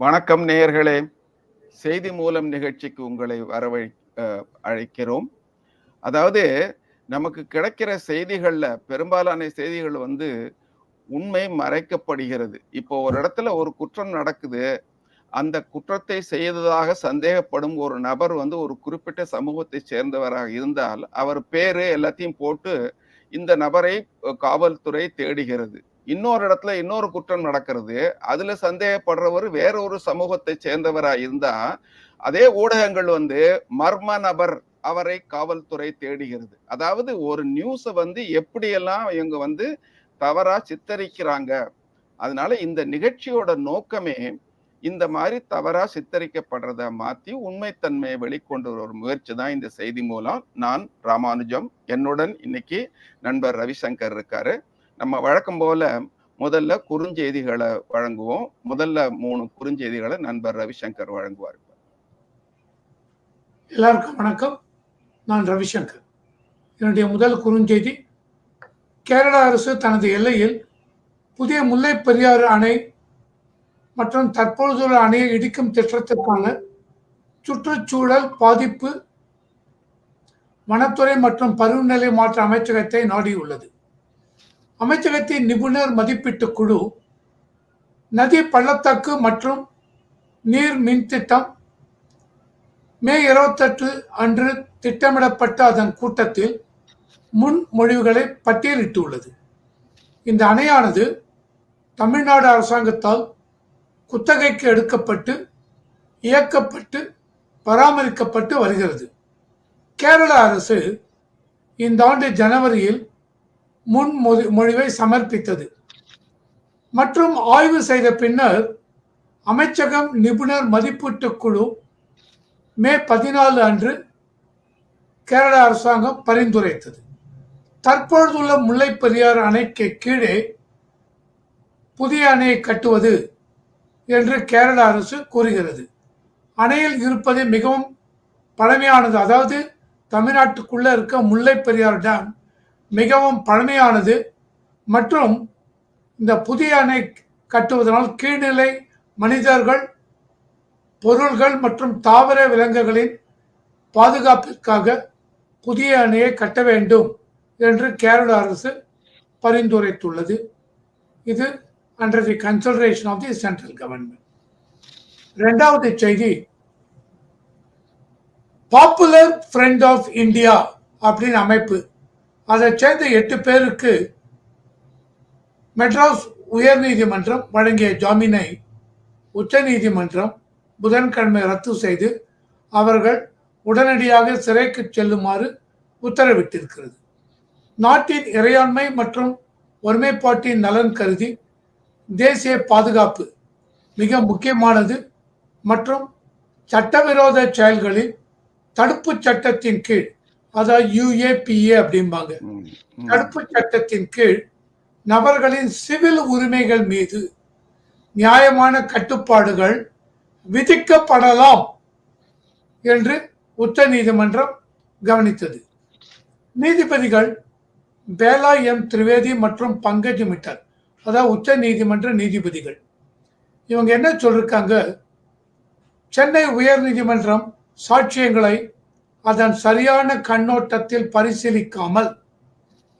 வணக்கம் நேயர்களே. செய்தி மூலம் நிகழ்ச்சிக்கு உங்களை வரவழி அழைக்கிறோம். அதாவது நமக்கு கிடைக்கிற செய்திகளில் பெரும்பாலான செய்திகள் வந்து உண்மை மறைக்கப்படுகிறது. இப்போ ஒரு இடத்துல ஒரு குற்றம் நடக்குது. அந்த குற்றத்தை செய்ததாக சந்தேகப்படும் ஒரு நபர் வந்து ஒரு குறிப்பிட்ட சமூகத்தை சேர்ந்தவராக இருந்தால் அவர் பேரு எல்லாத்தையும் போட்டு இந்த நபரை காவல்துறை தேடுகிறது. இன்னொரு இடத்துல இன்னொரு குற்றம் நடக்கிறது. அதுல சந்தேகப்படுறவர் வேற ஒரு சமூகத்தை சேர்ந்தவரா இருந்தா அதே ஊடகங்கள் வந்து மர்ம நபர் அவரை காவல்துறை தேடுகிறது. அதாவது ஒரு நியூஸை வந்து எப்படியெல்லாம் இவங்க வந்து தவறா சித்தரிக்கிறாங்க அதனால இந்த நிகழ்ச்சியோட நோக்கமே இந்த மாதிரி தவறா சித்தரிக்கப்படுறத மாத்தி உண்மைத்தன்மையை வெளிக்கொண்டு ஒரு முயற்சி தான் இந்த செய்தி மூலம். நான் ராமானுஜம். என்னுடன் இன்னைக்கு நண்பர் ரவிசங்கர் இருக்காரு. நம்ம வழக்கம் போல முதல்ல குறுஞ்செய்திகளை வழங்குவோம். முதல்ல மூணு குறுஞ்செய்திகளை நண்பர் ரவிசங்கர் வழங்குவார். எல்லாருக்கும் வணக்கம். நான் ரவிசங்கர். என்னுடைய முதல் குறுஞ்செய்தி கேரள அரசு தனது எல்லையில் புதிய முல்லை பெரியாறு அணை மற்றும் தற்பொழுதுள்ள அணையை இடிக்கும் திட்டத்திற்கான சுற்றுச்சூழல் பாதிப்பு வனத்துறை மற்றும் பருவநிலை மாற்ற அமைச்சகத்தை நாடியுள்ளது. அமைச்சகத்தின் நிபுணர் மதிப்பீட்டு குழு நதி பள்ளத்தாக்கு மற்றும் நீர் மின் திட்டம் மே இருபத்தெட்டு அன்று திட்டமிடப்பட்ட அதன் கூட்டத்தில் முன்மொழிவுகளை பட்டியலிட்டுள்ளது. இந்த அணையானது தமிழ்நாடு அரசாங்கத்தால் குத்தகைக்கு எடுக்கப்பட்டு இயக்கப்பட்டு பராமரிக்கப்பட்டு வருகிறது. கேரள அரசு இந்த ஆண்டு ஜனவரியில் முன்மொழிவை சமர்ப்பித்தது. மற்றும் ஆய்வு செய்த பின்னர் அமைச்சகம் நிபுணர் மதிப்பீட்டு குழு மே பதினாலு அன்று கேரள அரசாங்கம் பரிந்துரைத்தது. தற்பொழுதுள்ள முல்லை அணைக்கு கீழே புதிய அணையை கட்டுவது என்று கேரள அரசு கூறுகிறது. அணையில் இருப்பது மிகவும் பழமையானது. அதாவது தமிழ்நாட்டுக்குள்ள இருக்க முல்லை டேம் மிகவும் பழமையானது மற்றும் இந்த புதிய அணை கட்டுவதனால் கீழ்நிலை மனிதர்கள் பொருள்கள் மற்றும் தாவர விலங்குகளின் பாதுகாப்பிற்காக புதிய அணையை கட்ட வேண்டும் என்று கேரள அரசு பரிந்துரைத்துள்ளது. இது under the consideration of the central government இரண்டாவது செய்தி பாப்புலர் ஃப்ரெண்ட் ஆஃப் இந்தியா அப்படின்னு அமைப்பு. அதை சேர்ந்த எட்டு பேருக்கு மெட்ராஸ் உயர்நீதிமன்றம் வழங்கிய ஜாமீனை உச்சநீதிமன்றம் புதன்கிழமை ரத்து செய்து அவர்கள் உடனடியாக சிறைக்கு செல்லுமாறு உத்தரவிட்டிருக்கிறது. நாட்டின் இறையாண்மை மற்றும் ஒருமைப்பாட்டின் நலன் கருதி தேசிய பாதுகாப்பு மிக முக்கியமானது மற்றும் சட்டவிரோத செயல்களில் தடுப்பு சட்டத்தின் கீழ் அதாவது யுஏபிஏ அப்படிம்பாங்க. தடுப்பு சட்டத்தின் கீழ் நபர்களின் சிவில் உரிமைகள் மீது நியாயமான கட்டுப்பாடுகள் விதிக்கப்படலாம் என்று உச்ச நீதிமன்றம் கவனித்தது. நீதிபதிகள் பேலா எம். திரிவேதி மற்றும் பங்கஜ் மிட்டல் அதாவது உச்ச நீதிமன்ற நீதிபதிகள். இவங்க என்ன சொல்லிருக்காங்க? சென்னை உயர் நீதிமன்றம் சாட்சியங்களை அதன் சரியான கண்ணோட்டத்தில் பரிசீலிக்காமல்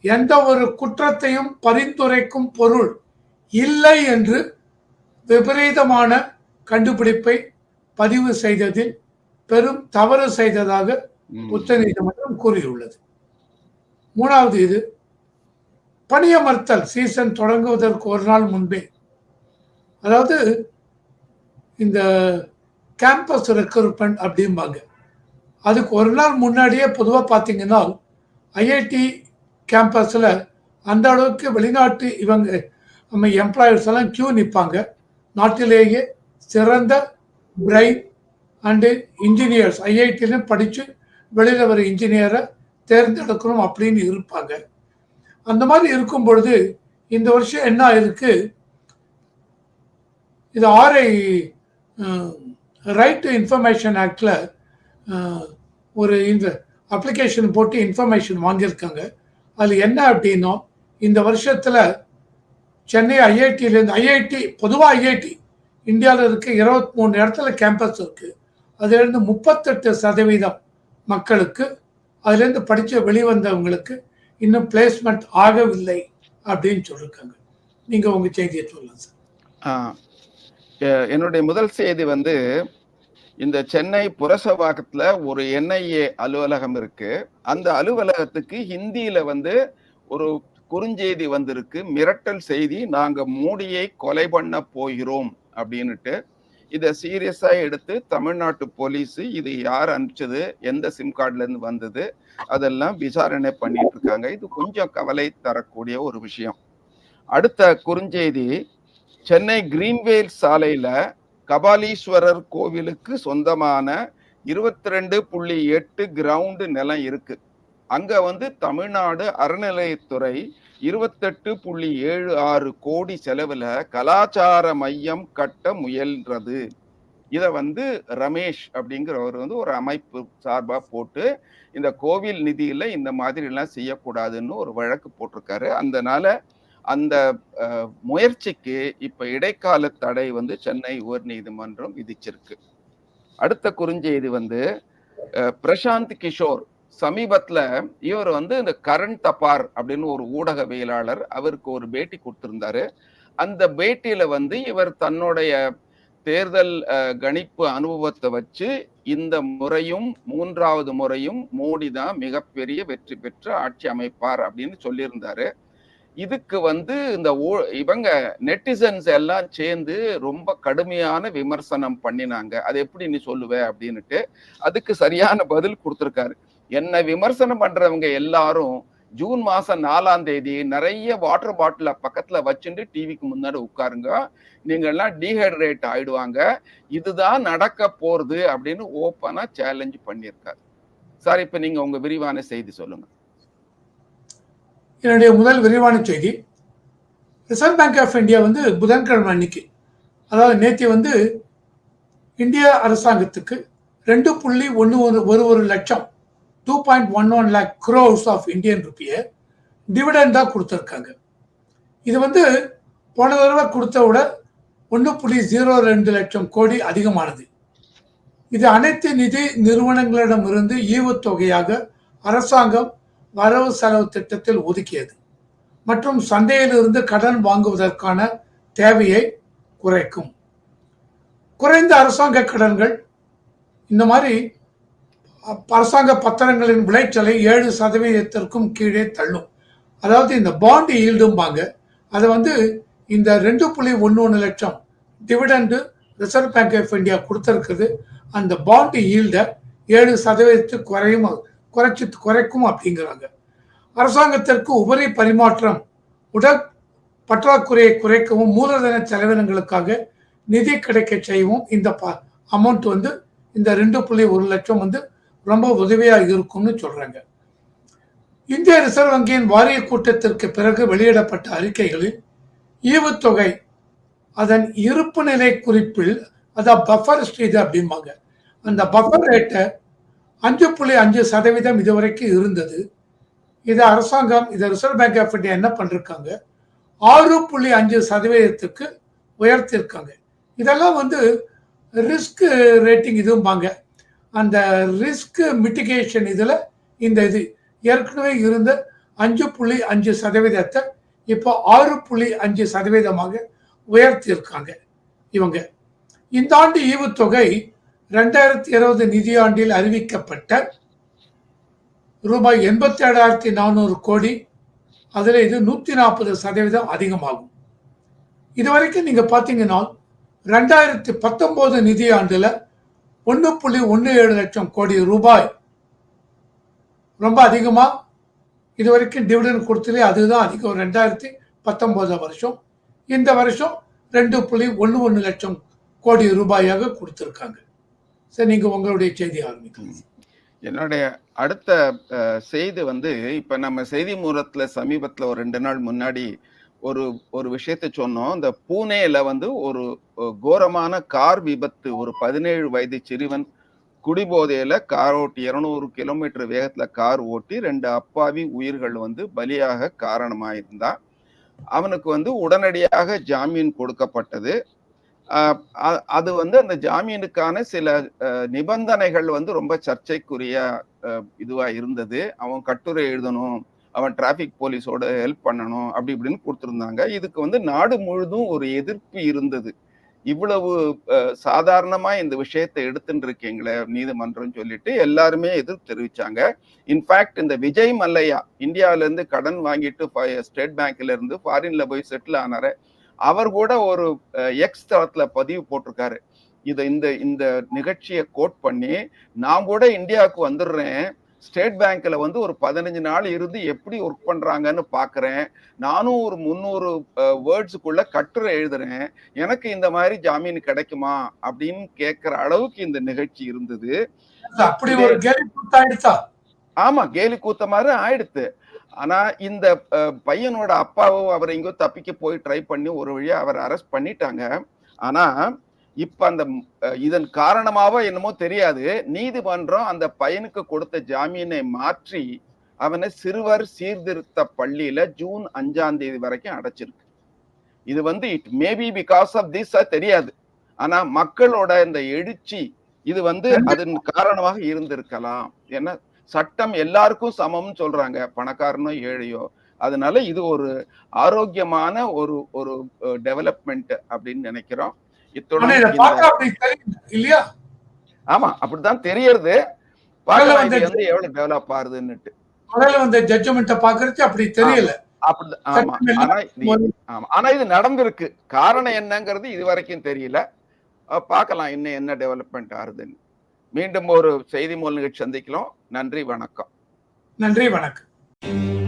எந்த ஒரு குற்றத்தையும் பரிந்துரைக்கும் பொருள் இல்லை என்று விபரீதமான கண்டுபிடிப்பை பதிவு செய்ததில் பெரும் தவறு செய்ததாக. உச்சநீதிமன்றம் கூறியுள்ளது மூணாவது இது பணியமர்த்தல் சீசன் தொடங்குவதற்கு ஒரு நாள் முன்பே அதாவது இந்த கேம்பஸ் ரெக்ரூட்மெண்ட் அப்படிம்பாங்க அதுக்கு ஒரு நாள் முன்னாடியே பொதுவாக பார்த்தீங்கன்னா ஐஐடி கேம்பஸில் அந்த அளவுக்கு வெளிநாட்டு இவங்க நம்ம எம்ப்ளாயர்ஸ் எல்லாம் கியூ நிற்பாங்க நாட்டிலேயே சிறந்த பிரைன் அண்டு இன்ஜினியர்ஸ் ஐஐடியிலும் படித்து வெளியில் வர இன்ஜினியரை தேர்ந்தெடுக்கணும் அப்படின்னு இருப்பாங்க. அந்த மாதிரி இருக்கும் பொழுது இந்த வருஷம் என்ன ஆயிருக்கு? இது ஆர்ஐ ரைட் டு இன்ஃபர்மேஷன் ஆக்டில் ஒரு இந்த அப்ளிகேஷன் போட்டு இன்ஃபர்மேஷன் வாங்கியிருக்காங்க. அதில் என்ன அப்படின்னா இந்த வருஷத்தில் சென்னை ஐஐடியிலேருந்து ஐஐடி பொதுவாக ஐஐடி இந்தியாவில் இருக்க இருபத்தி மூணு இடத்துல கேம்பஸ் இருக்குது அதுலேருந்து முப்பத்தெட்டு சதவீதம் மக்களுக்கு அதுலேருந்து படித்து வெளிவந்தவங்களுக்கு இன்னும் பிளேஸ்மெண்ட் ஆகவில்லை அப்படின்னு சொல்லியிருக்காங்க நீங்கள் உங்கள் செய்தியை சொல்லலாம் சார் என்னுடைய முதல் செய்தி வந்து இந்த சென்னை புரசவாக்கத்துல ஒரு என்ஐஏ அலுவலகம் இருக்கு. அந்த அலுவலகத்துக்கு ஹிந்தியில வந்து ஒரு குறுஞ்செய்தி வந்திருக்கு. மிரட்டல் செய்தி நாங்க மூடியை கொலை பண்ண போகிறோம் அப்படின்னுட்டு. இதை சீரியஸா எடுத்து தமிழ்நாட்டு போலீஸ் இது யார் அனுப்பிச்சது எந்த சிம் கார்டுல இருந்து வந்தது அதெல்லாம் விசாரணை பண்ணிட்டு இருக்காங்க இது கொஞ்சம் கவலை தரக்கூடிய ஒரு விஷயம். அடுத்த குறுஞ்செய்தி சென்னை கிரீன்வேல் சாலையில கபாலீஸ்வரர் கோவிலுக்கு சொந்தமான இருபத்தி ரெண்டு புள்ளி எட்டு கிரவுண்டு நிலம் இருக்கு. அங்க வந்து தமிழ்நாடு அறநிலையத்துறை இருபத்தெட்டு புள்ளி ஏழு ஆறு கோடி செலவுல கலாச்சார மையம் கட்ட முயல்றது. இத வந்து ரமேஷ் அப்படிங்கிறவர் வந்து ஒரு அமைப்பு சார்பா போட்டு இந்த கோவில் நிதியில இந்த மாதிரி எல்லாம் செய்யக்கூடாதுன்னு ஒரு வழக்கு போட்டிருக்காரு. அதனால அந்த முயற்சிக்கு இப்ப இடைக்கால தடை வந்து சென்னை உயர் நீதிமன்றம் விதிச்சிருக்கு. அடுத்த குறுஞ்செய்தி வந்து பிரசாந்த் கிஷோர் சமீபத்துல இவர் வந்து இந்த கரண் தபார் அப்படின்னு ஒரு ஊடகவியலாளர் அவருக்கு ஒரு பேட்டி கொடுத்திருந்தாரு. அந்த பேட்டியில வந்து இவர் தன்னுடைய தேர்தல் கணிப்பு அனுபவத்தை வச்சு இந்த முறையும் மூன்றாவது முறையும் மோடி தான் மிகப்பெரிய வெற்றி பெற்று ஆட்சி அமைப்பார் அப்படின்னு சொல்லியிருந்தாரு. இதுக்கு வந்து இந்த இவங்க நெட்டிசன்ஸ் எல்லாம் சேர்ந்து ரொம்ப கடுமையான விமர்சனம் பண்ணினாங்க. அது எப்படி நீ சொல்லுவ அப்படின்னுட்டு அதுக்கு சரியான பதில் கொடுத்துருக்காரு. என்னை விமர்சனம் பண்றவங்க எல்லாரும் ஜூன் மாசம் நாலாம் தேதி நிறைய வாட்டர் பாட்டில பக்கத்துல வச்சுட்டு டிவிக்கு முன்னாடி உட்காருங்க. நீங்க எல்லாம் டீஹைட்ரேட் ஆயிடுவாங்க. இதுதான் நடக்க போறது அப்படின்னு ஓப்பனா சேலஞ்ச் பண்ணியிருக்காரு. சார் இப்ப நீங்க உங்க விரிவான செய்தி சொல்லுங்க. என்னுடைய முதல் விரிவான செய்தி ரிசர்வ் பேங்க் ஆஃப் இந்தியா வந்து புதன்கிழமை அன்னைக்கு அதாவது நேற்று வந்து இந்திய அரசாங்கத்துக்கு ரெண்டு புள்ளி ஒன்று ஒரு ஒரு ஒரு லட்சம் two point one one lakh crores of Indian ருப்பியை டிவிடெண்டாக கொடுத்துருக்காங்க. இது வந்து போன தடவை கொடுத்த விட ஒன்று புள்ளி ஜீரோ ரெண்டு லட்சம் கோடி அதிகமானது. இது அனைத்து நிதி நிறுவனங்களிடமிருந்து ஈவுத்தொகையாக அரசாங்கம் வரவு செலவு திட்டத்தில் ஒதுக்கியது. மற்றும் சந்தையிலிருந்து கடன் வாங்குவதற்கான தேவையை குறைக்கும். குறைந்த அரசாங்க கடன்கள் இந்த மாதிரி அரசாங்க பத்திரங்களின் விளைச்சலை ஏழு சதவீதத்திற்கும் கீழே தள்ளும். அதாவது இந்த பாண்டு ஈல்டும்பாங்க அதை வந்து இந்த ரெண்டு புள்ளி ஒன்று ஒன்று லட்சம் dividend reserve bank of India கொடுத்துருக்குது. அந்த பாண்டு ஈல்டை ஏழு சதவீதத்துக்கு குறையும். குறைச்சி குறைக்கும் அப்படிங்கிறாங்க. அரசாங்கத்திற்கு உபரி பரிமாற்றம் உடல் பற்றாக்குறையை குறைக்கவும் மூலதன செலவினங்களுக்காக நிதி கிடைக்க செய்யவும் இந்த ப அமௌண்ட் வந்து இந்த ரெண்டு புள்ளி ஒரு லட்சம் வந்து ரொம்ப உதவியாக இருக்கும்னு சொல்கிறாங்க இந்திய ரிசர்வ் வங்கியின் வாரிய கூட்டத்திற்கு பிறகு வெளியிடப்பட்ட அறிக்கைகளில் ஈவுத்தொகை அதன் இருப்பு நிலை குறிப்பில் அதான் பஃபர் ஸ்டேஜ் அப்படிம்பாங்க. அந்த பஃபர் ரேட்டை அஞ்சு புள்ளி அஞ்சு சதவீதம் இதுவரைக்கும் இருந்தது. இது அரசாங்கம் இதை ரிசர்வ் பேங்க் ஆஃப் இந்தியா என்ன பண்ணிருக்காங்க? ஆறு புள்ளி அஞ்சு சதவீதத்துக்கு உயர்த்தியிருக்காங்க இதெல்லாம் வந்து ரிஸ்க் ரேட்டிங் இதும்பாங்க. அந்த ரிஸ்க் மிட்டிகேஷன் இதில் இந்த இது ஏற்கனவே இருந்த அஞ்சு புள்ளி அஞ்சு சதவீதத்தை இப்போ ஆறு புள்ளி அஞ்சு சதவீதமாக உயர்த்தியிருக்காங்க இவங்க. இந்த ஆண்டு ஈவுத்தொகை ரெண்டாயிரத்தி இருபது நிதியாண்டில் அறிவிக்கப்பட்ட ரூபாய் எண்பத்தி ஏழாயிரத்தி நானூறு கோடி. அதில் இது நூற்றி நாற்பது சதவீதம் அதிகமாகும். இதுவரைக்கும் நீங்கள் பார்த்தீங்கன்னா ரெண்டாயிரத்தி பத்தொம்போது நிதியாண்டில் ஒன்று புள்ளி ஒன்று ஏழு லட்சம் கோடி ரூபாய். ரொம்ப அதிகமாக இதுவரைக்கும் டிவிடன் கொடுத்ததே அதுதான் அதிகம். ரெண்டாயிரத்தி பத்தொம்போது வருஷம். இந்த வருஷம் ரெண்டு புள்ளி ஒன்று ஒன்று லட்சம் கோடி ரூபாயாக கொடுத்துருக்காங்க. சரி நீங்கள் உங்களுடைய செய்தி ஆரம்பிக்கலாம். என்னுடைய அடுத்த செய்தி வந்து இப்ப நம்ம செய்தி மூலத்துல சமீபத்துல ஒரு ரெண்டு நாள் முன்னாடி ஒரு ஒரு விஷயத்தை சொன்னோம். இந்த பூனேல வந்து ஒரு கோரமான கார் விபத்து. ஒரு பதினேழு வயது சிறுவன் குடிபோதையில கார் ஓட்டி இருநூறு கிலோமீட்டர் வேகத்துல கார் ஓட்டி ரெண்டு அப்பாவி உயிர்கள் வந்து பலியாக காரணமாயிருந்தா அவனுக்கு வந்து உடனடியாக ஜாமீன் கொடுக்கப்பட்டது. அது வந்து அந்த ஜாமீனுக்கான சில நிபந்தனைகள் வந்து ரொம்ப சர்ச்சைக்குரிய இதுவா இருந்தது. அவன் கட்டுரை எழுதணும் அவன் டிராபிக் போலீஸோட ஹெல்ப் பண்ணணும் அப்படி இப்படின்னு கொடுத்துருந்தாங்க. இதுக்கு வந்து நாடு முழுதும் ஒரு எதிர்ப்பு இருந்தது. இவ்வளவு சாதாரணமா இந்த விஷயத்தை எடுத்துட்டு இருக்கீங்களே நீதிமன்றம் சொல்லிட்டு எல்லாருமே எதிர்ப்பு தெரிவிச்சாங்க. இன்ஃபேக்ட் இந்த விஜய் மல்லையா இந்தியாவில இருந்து கடன் வாங்கிட்டு ஸ்டேட் பேங்க்ல இருந்து ஃபாரின்ல போய் செட்டில் ஆனாரு. அவர் கூட ஒரு எக்ஸ் தளத்துல பதிவு போட்டிருக்காரு. இதை இந்த இந்த நிகழ்ச்சியை கோட் பண்ணி நான் கூட இந்தியாவுக்கு வந்துடுறேன். ஸ்டேட் பேங்க்ல வந்து ஒரு பதினஞ்சு நாள் இருந்து எப்படி ஒர்க் பண்றாங்கன்னு பாக்குறேன். நானும் ஒரு முந்நூறு வேர்ட்ஸுக்குள்ள கட்டுரை எழுதுறேன். எனக்கு இந்த மாதிரி ஜாமீன் கிடைக்குமா? அப்படின்னு கேட்கிற அளவுக்கு இந்த நிகழ்ச்சி இருந்தது. அப்படி ஒரு கேள்வி கொடுத்தாயிடுச்சா ஆமா கேலி கூத்த மாதிரி ஆயிடுத்து. ஆனா இந்த பையனோட அப்பாவும் அவர் எங்கோ தப்பிக்க போய் ட்ரை பண்ணி ஒரு வழியா அவர் அரெஸ்ட் பண்ணிட்டாங்க. ஆனா இப்ப அந்த இதன் காரணமாவோ என்னமோ தெரியாது. நீதிமன்றம் அந்த பையனுக்கு கொடுத்த ஜாமீனை மாற்றி அவனை சிறுவர் சீர்திருத்த பள்ளியில ஜூன் அஞ்சாம் தேதி வரைக்கும் அடைச்சிருக்கு. இது வந்து it maybe because of this தெரியாது. ஆனா மக்களோட இந்த எழுச்சி இது வந்து அதன் காரணமாக இருந்திருக்கலாம். ஏன்னா சட்டம் எல்லாருக்கும் சமம்னு சொல்றாங்க. பணக்காரனோ ஏழையோ. அதனால இது ஒரு ஆரோக்கியமான ஒரு ஒரு டெவலப்மெண்ட் அப்படின்னு நினைக்கிறோம். இல்லையா? ஆமா அப்படித்தான் தெரியறது. வந்து- எவ்வளவு டெவலப் ஆகுதுன்னுட்டு. முதல்ல வந்து ஜட்ஜ்மெண்ட்டை பாக்குறது அப்படி தெரியல. ஆனா இது ஆமா. ஆனா இது நடந்திருக்கு. காரணம் என்னங்கிறது இது வரைக்கும் தெரியல. அஹ் பார்க்கலாம் இன்னும் என்ன டெவலப்மெண்ட் ஆகுதுன்னு. மீண்டும் ஒரு செய்தி மூல நிகழ்ச்சி சந்திக்கலாம். நன்றி வணக்கம். நன்றி வணக்கம்.